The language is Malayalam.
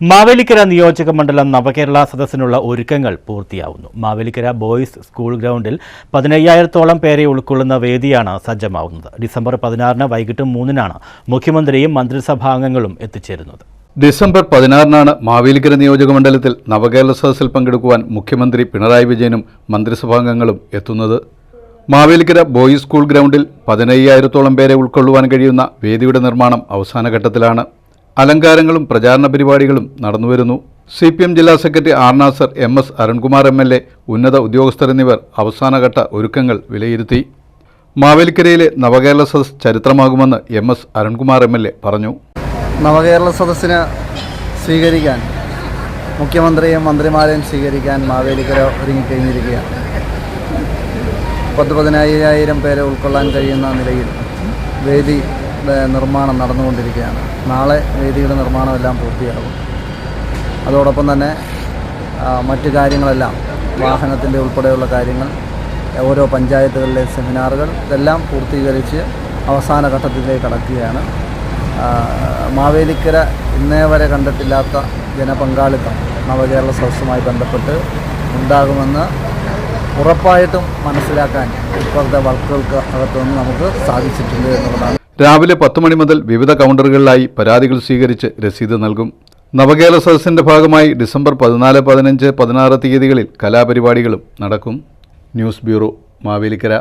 മാവേലിക്കര നിയോജക മണ്ഡലം നവകേരള സദസ്സിനുള്ള ഒരുക്കങ്ങൾ പൂർത്തിയാവുന്നു. മാവേലിക്കര ബോയ്സ് സ്കൂൾ ഗ്രൗണ്ടിൽ പതിനയ്യായിരത്തോളം പേരെ ഉൾക്കൊള്ളുന്ന വേദിയാണ് സജ്ജമാവുന്നത്. ഡിസംബർ പതിനാറിന് വൈകിട്ട് മൂന്നിനാണ് മുഖ്യമന്ത്രിയും മന്ത്രിസഭാംഗങ്ങളും എത്തിച്ചേരുന്നത്. ഡിസംബർ പതിനാറിനാണ് മാവേലിക്കര നിയോജക മണ്ഡലത്തിൽ നവകേരള സദസ്സിൽ പങ്കെടുക്കുവാൻ മുഖ്യമന്ത്രി പിണറായി വിജയനും മന്ത്രിസഭാംഗങ്ങളും എത്തുന്നത്. മാവേലിക്കര ബോയ്സ് സ്കൂൾ ഗ്രൗണ്ടിൽ പതിനയ്യായിരത്തോളം പേരെ ഉൾക്കൊള്ളുവാൻ കഴിയുന്ന വേദിയുടെ നിർമ്മാണം അവസാന ഘട്ടത്തിലാണ്. അലങ്കാരങ്ങളും പ്രചാരണ പരിപാടികളും നടന്നുവരുന്നു സി പി എം ജില്ലാ secretary R Nasar M S Arunkumar M L A ഉന്നത ഉദ്യോഗസ്ഥർ എന്നിവർ അവസാനഘട്ട ഒരുക്കങ്ങൾ വിലയിരുത്തി. മാവേലിക്കരയിലെ Navakerala Sadas ചരിത്രമാകുമെന്ന് M S Arunkumar M L A പറഞ്ഞു. നവകേരള സദസ്സിന് സ്വീകരിക്കാൻ മുഖ്യമന്ത്രിയും മന്ത്രിമാരെയും സ്വീകരിക്കാൻ മാവേലിക്കര ഒരുങ്ങിക്കഴിഞ്ഞിരിക്കുകയാണ്. പത്ത് പതിനായിരം പേരെ ഉൾക്കൊള്ളാൻ കഴിയുന്ന നിലയിൽ വേദി നിർമ്മാണം നടന്നുകൊണ്ടിരിക്കുകയാണ്. നാളെ വേദിയുടെ നിർമ്മാണമെല്ലാം പൂർത്തിയാകും. അതോടൊപ്പം തന്നെ മറ്റു കാര്യങ്ങളെല്ലാം വാഹനത്തിന്റെ ഉൾപ്പെടെയുള്ള കാര്യങ്ങൾ ഓരോ പഞ്ചായത്തുകളിലെ സെമിനാറുകൾ ഇതെല്ലാം പൂർത്തീകരിച്ച് അവസാന ഘട്ടത്തിലേക്ക് കടക്കുകയാണ്. മാവേലിക്കര ഇന്നേ വരെ കണ്ടിട്ടില്ലാത്ത ജനപങ്കാളിത്തം നവകേരള സദസ്സുമായി ബന്ധപ്പെട്ട് ഉണ്ടാകുമെന്ന് ഉറപ്പായിട്ടും മനസ്സിലാക്കാൻ ഇപ്പോഴത്തെ വർക്കുകൾക്ക് അകത്തുനിന്ന് നമുക്ക് സാധിച്ചിട്ടുണ്ട് എന്നുള്ളതാണ്. രാവിലെ പത്ത് മണി മുതൽ വിവിധ കൗണ്ടറുകളിലായി പരാതികൾ സ്വീകരിച്ച് രസീത് നൽകും. നവകേരള സദസ്സിന്റെ ഭാഗമായി ഡിസംബർ പതിനാല് പതിനഞ്ച് പതിനാറ് തീയതികളിൽ കലാപരിപാടികളും നടക്കും. News bureau Mavelikkara.